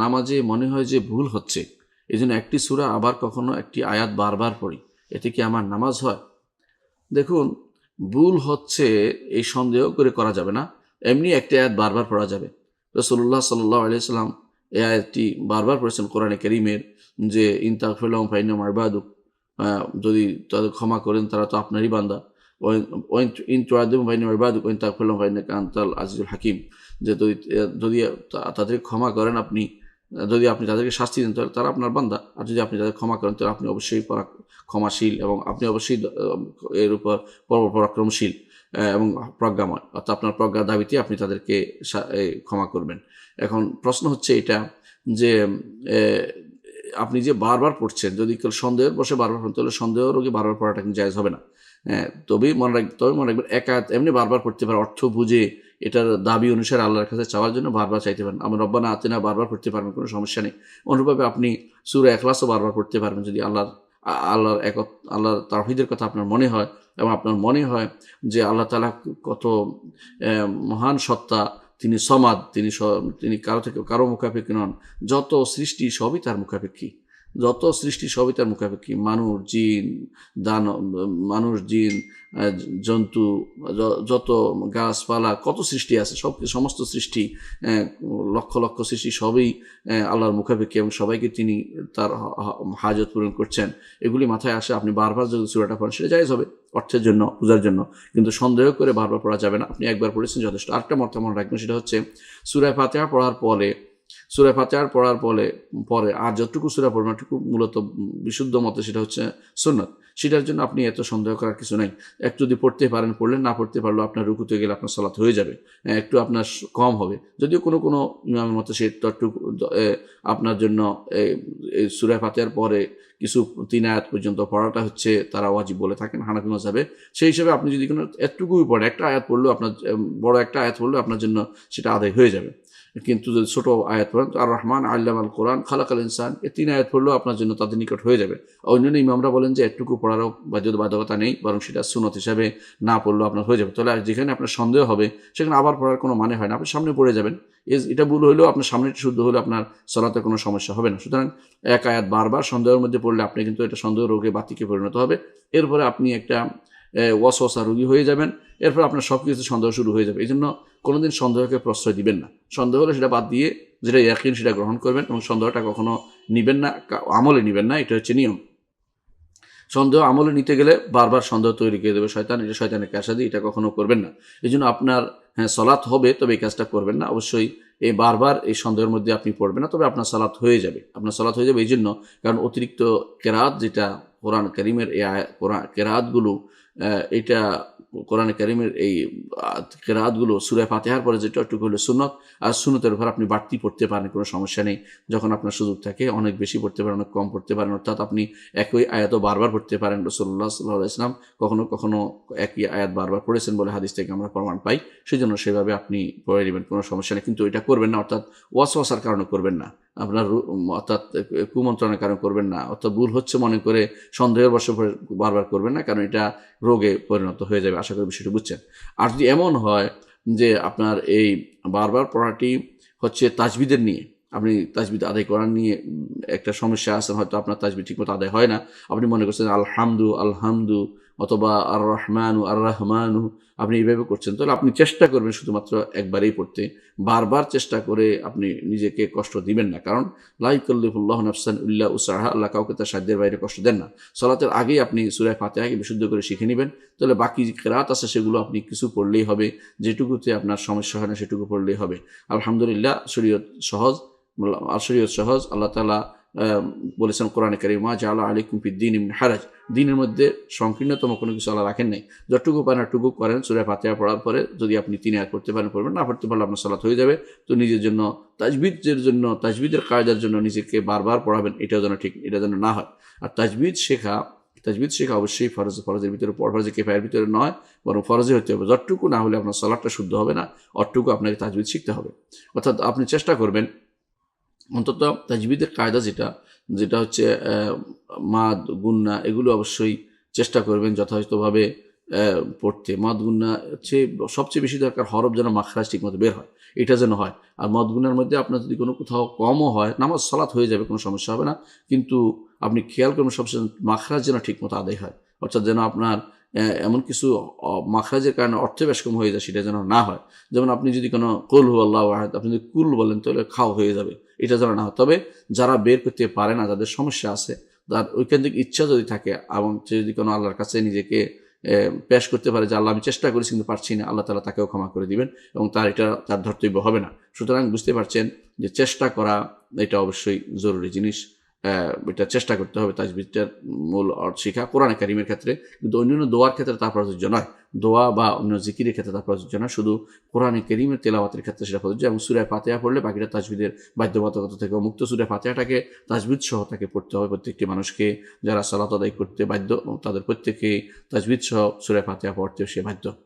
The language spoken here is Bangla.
নামাজে মনে হয় যে ভুল হচ্ছে। এই জন্য একটি সুরা, আবার কখনো একটি আয়াত বারবার পড়ি। এতে কি আমার নামাজ হয়? দেখুন, ভুল হচ্ছে এই সন্দেহ করে করা যাবে না। এমনি একটি আয়াত বারবার পড়া যাবে। রসল্লাহ সাল্লাহ আলিয়াল্লাম এই আয়াতটি বারবার পড়েছেন কোরআনে করিমের যে ইনতাকফিল্লাম ফাইনাম আরবাদুক যদি তাদের ক্ষমা করেন তারা তো আপনারই বান্দা। ইন কান্তাল হাকিম। যে যদি তাদের ক্ষমা করেন আপনি যদি আপনি তাদেরকে শাস্তি দেন, তাহলে তারা আপনার বান্দা। আর যদি আপনি তাদের ক্ষমা করেন, তাহলে আপনি অবশ্যই ক্ষমাশীল এবং আপনি অবশ্যই এর উপর পর- পরাক্রমশীল এবং প্রজ্ঞাময়। অর্থাৎ আপনার প্রজ্ঞার দাবিতে আপনি তাদেরকে ক্ষমা করবেন। এখন প্রশ্ন হচ্ছে এটা যে আপনি যে বারবার পড়ছেন, যদি কেউ সন্দেহের বসে বারবার পড়েন, তাহলে সন্দেহ রোগী বারবার পড়াটা কিন্তু জায়জ হবে না। হ্যাঁ তবেই মনে রাখ তবে মনে রাখবেন একা এমনি বারবার পড়তে পারে, অর্থ বুঝে এটার দাবি অনুসারে আল্লাহর কাছে চাওয়ার জন্য বারবার চাইতে পারেন। আমার রব্বানা আতেনা বারবার পড়তে পারবেন, কোনো সমস্যা নেই। অনুরূপভাবে আপনি সুরা এখলাসও বারবার পড়তে পারবেন যদি আল্লাহর আল্লাহর এক, আল্লাহর তাহিদের কথা আপনার মনে হয় এবং আপনার মনে হয় যে আল্লাহ তালা কত মহান সত্তা, তিনি সমাদ, তিনি তিনি কারও থেকে, কারও মুখাপেক্ষী নন। যত সৃষ্টি সবই তার মুখাপেক্ষী। যত সৃষ্টি সবই তার মুখাপেক্ষী। মানুষ, জিন, দান, মানুষ, জিন জন্তু যত গাছপালা, কত সৃষ্টি আছে, সব সমস্ত সৃষ্টি লক্ষ লক্ষ সৃষ্টি সবই আল্লাহর মুখাপেক্ষী এবং সবাইকে তিনি তার হাজত পূরণ করছেন। এগুলি মাথায় আসে, আপনি বারবার যদি চূড়াটা পড়েন, সেটা জায়জ হবে অর্থের জন্য, পূজার জন্য। কিন্তু সন্দেহ করে বারবার পড়া যাবে না। আপনি একবার পড়েছেন, যথেষ্ট। আরেকটা মর্তা মনে রাখবেন, সেটা হচ্ছে সুরায় ফাতেহা পড়ার পরে সুরায় ফাতেহার পড়ার পরে পরে, আর যতটুকু সুরা ওটুকু মূলত বিশুদ্ধ মতে সেটা হচ্ছে সুন্নত। সেটার জন্য আপনি এত সন্দেহ করার কিছু নাই। একটু যদি পড়তে পারেন, পড়লেন, না পড়তে পারলেও আপনার রুকুতে গেলে আপনার সলাত হয়ে যাবে। একটু আপনার কম হবে। যদিও কোনো কোনো ইমামের মতো সে ততটুকু আপনার জন্য এই সুরায় ফাতেহার পরে কিছু তিন আয়াত পর্যন্ত পড়াটা হচ্ছে তারা ওয়াজিব বলে থাকেন হানাফি মাঝাবে সেই হিসাবে আপনি যদি কোনো এতটুকুই পড়ে, একটা আয়াত পড়লেও আপনার বড় একটা আয়াত পড়লেও আপনার জন্য সেটা আদায় হয়ে যাবে। কিন্তু যদি ছোটো আয়াত পড়েন আর রহমান আল্লাহ আল কোরআন খালাকাল ইনসান এই তিন আয়াত পড়লেও আপনার জন্য তাদের নিকট হয়ে যাবে। অন্যান্য ইমামরা বলেন যে একটুকু পড়ারও বাধ্যতা বাধ্যকতা নেই, বরং সেটা সুনত হিসাবে না পড়লেও আপনার হয়ে যাবে। তাহলে যেখানে আপনার সন্দেহ হবে, সেখানে আবার পড়ার কোনো মানে হয় না। আপনি সামনে পড়ে যাবেন। এ- এটা ভুল হলেও আপনার সামনে শুদ্ধ হলে আপনার চলাতে কোনো সমস্যা হবে না। সুতরাং এক আয়াত বারবার সন্দেহের মধ্যে পড়লে আপনি কিন্তু এটা সন্দেহ রোগে বাতিকে পরিণত হবে। এরপরে আপনি একটা ওয়াসওয়াসা রোগী হয়ে যাবেন। এরপর আপনার সব কিছু সন্দেহ শুরু হয়ে যাবে। এই জন্য কোনোদিন সন্দেহকে প্রশ্রয় দিবেন না। সন্দেহ হলে সেটা বাদ দিয়ে যেটা ইয়াকিন সেটা গ্রহণ করবেন এবং সন্দেহটা কখনো নিবেন না আমলে নিবেন না, এটা হচ্ছে নিয়ম। সন্দেহ আমলে নিতে গেলে বারবার সন্দেহ তৈরি করে দেবে শয়তান। এটা শয়তানের কাশা দিয়ে এটা কখনো করবেন না। এই জন্য আপনার হ্যাঁ সলাৎ হবে, তবে এই কাজটা করবেন না। অবশ্যই এই বারবার এই সন্দেহের মধ্যে আপনি পড়বেন না, তবে আপনার সালাত হয়ে যাবে। আপনার সালাত হয়ে যাবে এই জন্য কারণ অতিরিক্ত কেরাত যেটা কোরআন করিমের এই কোরআন কেরাতগুলো এটা কোরআন করিমের এই কেরাতগুলো সুরায় ফাতেহার পরে যেটা একটু হলো সুনত আর সুনতের উপর আপনি বাড়তি পড়তে পারেন, কোনো সমস্যা নেই। যখন আপনার সুযোগ থাকে, অনেক বেশি পড়তে পারেন, অনেক কম পড়তে পারেন, অর্থাৎ আপনি একই আয়াত বারবার পড়তে পারেন। রসল্লাহ সাল্লাহ ইসলাম কখনো কখনো একই আয়াত বারবার পড়েছেন বলে হাদিস থেকে আমরা প্রমাণ পাই। সেই জন্য সেভাবে আপনি পড়ে নেবেন, কোনো সমস্যা নেই। কিন্তু এটা করবেন না, অর্থাৎ ওয়াসওয়াসার কারণে করবেন না। আপনার অর্থাৎ কুমন্ত্রণের কারণে করবেন না। অর্থাৎ ভুল হচ্ছে মনে করে সন্দেহের পড়ে বারবার করবেন না, কারণ এটা রোগে পরিণত হয়ে যাবে। আশা করি বিষয়টি বুঝছেন। আর যদি এমন হয় যে আপনার এই বারবার পড়াটি হচ্ছে তাজবিদের নিয়ে। আপনি তাজবিদ আদায় করার নিয়ে একটা সমস্যা আছেন হয়তো আপনার তাজবিদ ঠিকমতো আদায় হয় না। আপনি মনে করছেন আলহামদু আলহামদু অথবা আর রহমানু আর রহমানু আপনি এইভাবে করছেন, তাহলে আপনি চেষ্টা করবেন শুধুমাত্র একবারেই পড়তে। বারবার চেষ্টা করে আপনি নিজেকে কষ্ট দিবেন না, কারণ লাইকল্লিফুল্লাহ নফসান উল্লাহ উসাহা আল্লাহ কাউকে তার সাধ্যের বাইরে কষ্ট দেন না। সলাতের আগেই আপনি সুরায় ফাতেহাকে বিশুদ্ধ করে শিখে নেবেন, তাহলে বাকি যে কেরাত আছে সেগুলো আপনি কিছু পড়লেই হবে, যেটুকুতে আপনার সমস্যা হয় না সেটুকু পড়লেই হবে। আলহামদুলিল্লাহ, শরীয়ত সহজ আর শরীয়ত সহজ, আল্লাহ তালা বলেছেন কোরআনে কারিমা জালা আলিকুম ফিদ্দিন ইমিন হারাজ। দিনের মধ্যে সংকীর্ণতম কোনো কিছু আল্লাহ রাখেন নাই। যতটুকু পারেন টুকু করেন। সুরায় ফাতেহা পড়ার পরে যদি আপনি তিন আর করতে পারেন করবেন না পড়তে পারলে আপনার সালাত হয়ে যাবে। তো নিজের জন্য তাজবিদের জন্য তাজবিদের কায়দার জন্য নিজেকে বারবার পড়াবেন। এটাও যেন ঠিক, এটা যেন না হয়। আর তাজবিদ শেখা তাজবিদ শেখা অবশ্যই ফরজ, ফরজের ভিতরে ফরজে কেফায়ের ভিতরে নয়, বরং ফরজে হতে হবে। যতটুকু না হলে আপনার সালাদটা শুদ্ধ হবে না, অতটুকু আপনাকে তাজবিদ শিখতে হবে। অর্থাৎ আপনি চেষ্টা করবেন অন্তত তাজবিদের কায়দা যেটা যেটা হচ্ছে মাদ, গুন্না, এগুলো অবশ্যই চেষ্টা করবেন যথাযথভাবে পড়তে। মদ, গুন্না হচ্ছে সবচেয়ে বেশি দরকার হরফ যেন মাখরাজ ঠিক মতো বের হয়, এটা যেন হয়। আর মদ গুনার মধ্যে আপনার যদি কোনো কোথাও কমও হয়, নামাজ, সালাত হয়ে যাবে, কোনো সমস্যা হবে না। কিন্তু আপনি খেয়াল করবেন সবসময় মাখরাজ যেন ঠিক মতো আদায় হয়, অর্থাৎ যেন আপনার এমন কিছু মাখরাজের কারণে অর্থ কম হয়ে যায়, সেটা যেন না হয়। যেমন আপনি যদি কোনো কুল হু আল্লাহ আহাদ, আপনি যদি কুল বলেন, তাহলে খাও হয়ে যাবে, এটা যেন না হয়। তবে যারা বের করতে পারে না, যাদের সমস্যা আছে, তার ওইখান থেকে ইচ্ছা যদি থাকে, এবং যদি কোনো আল্লাহর কাছে নিজেকে পেশ করতে পারে যে, আল্লাহ, আমি চেষ্টা করেছি, কিন্তু পারছি না আল্লাহ তালা তাকেও ক্ষমা করে দিবেন, এবং তার এটা, তার ধর্তব্য হবে না। সুতরাং বুঝতে পারছেন যে, চেষ্টা করা, এটা অবশ্যই জরুরি জিনিস। এটা চেষ্টা করতে হবে তাজবিদটার মূল অর্থ শিখা কোরআন কারিমের ক্ষেত্রে। কিন্তু অন্যান্য দোয়ার ক্ষেত্রে তা প্রযোজ্য নয়। দোয়া বা অন্য জিকিরের ক্ষেত্রে তা প্রযোজ্য নয়। শুধু কোরআনে করিমের তেলাওয়াতের ক্ষেত্রে সেটা প্রযোজ্য। এবং সুরায় ফাতেহা পড়লে বাকিটা তাজবিদের বাধ্যবাধকতা থেকে মুক্ত। সুরায় ফাতেহাটাকে তাজবিদ সহ তাকে পড়তে হবে। প্রত্যেকটি মানুষকে যারা সালাত আদায় করতে বাধ্য তাদের প্রত্যেকেই তাজবিদ সহ সুরায় ফাতেহা পড়তে সে বাধ্য।